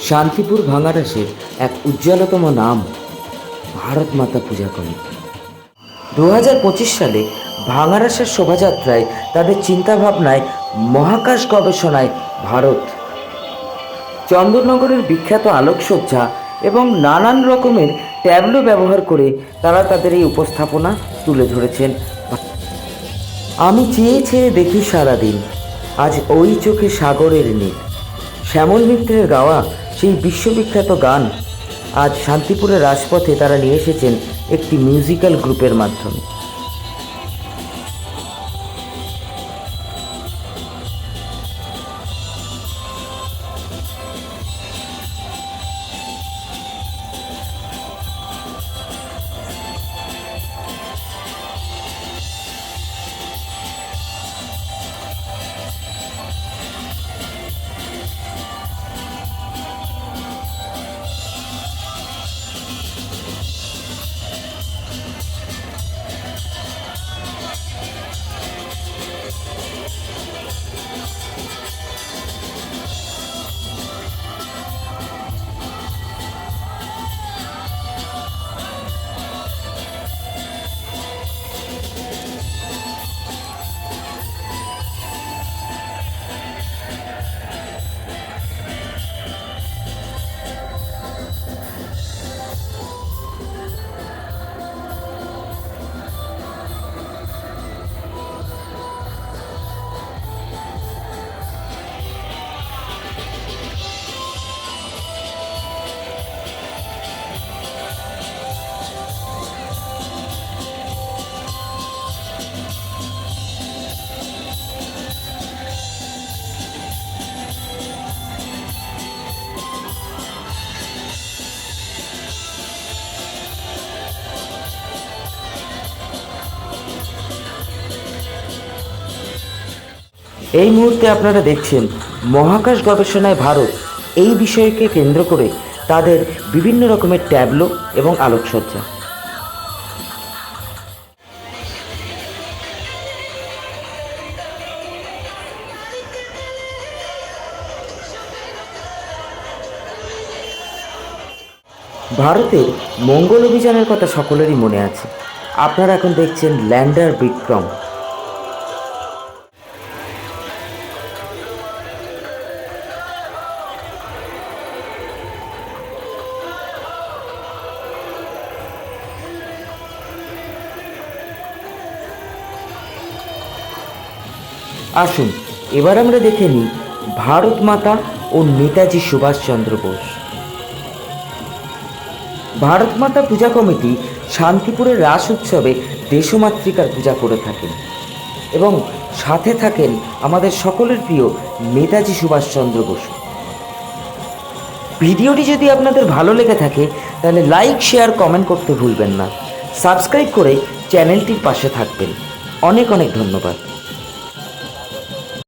শান্তিপুর ভাঙারাসের এক উজ্জ্বলতম নাম ভারত মাতা পূজা কমিটি দু হাজার পঁচিশ সালে ভাঙারাসের শোভাযাত্রায় তাদের চিন্তাভাবনায় মহাকাশ গবেষণায় ভারত। চন্দননগরের বিখ্যাত আলোকসজ্জা এবং নানান রকমের ট্যাবলো ব্যবহার করে তারা তাদের এই উপস্থাপনা তুলে ধরেছেন। আমি চেয়ে চেয়ে দেখি সারাদিন, আজ ওই চোখে সাগরের নীল। শ্যামল মিত্রের গাওয়া সেই বিশ্ববিখ্যাত গান আজ শান্তিপুরের রাজপথে তারা নিয়ে এসেছেন একটি মিউজিক্যাল গ্রুপের মাধ্যমে। এই মুহূর্তে আপনারা দেখছেন মহাকাশ গবেষণায় ভারত এই বিষয়কে কেন্দ্র করে তাদের বিভিন্ন রকমের ট্যাবলো এবং আলোকসজ্জা। ভারতের মঙ্গল অভিযানের কথা সকলেরই মনে আছে। আপনারা এখন দেখছেন ল্যান্ডার বিক্রম। আসুন, এবার আমরা দেখে নিই ভারত মাতা ও নেতাজি সুভাষচন্দ্র বোস। ভারত মাতা পূজা কমিটি শান্তিপুরের রাস উৎসবে দেশমাতৃকার পূজা করে থাকেন এবং সাথে থাকেন আমাদের সকলের প্রিয় নেতাজি সুভাষচন্দ্র বসু। ভিডিওটি যদি আপনাদের ভালো লেগে থাকে, তাহলে লাইক, শেয়ার, কমেন্ট করতে ভুলবেন না। সাবস্ক্রাইব করে চ্যানেলটির পাশে থাকবেন। অনেক অনেক ধন্যবাদ।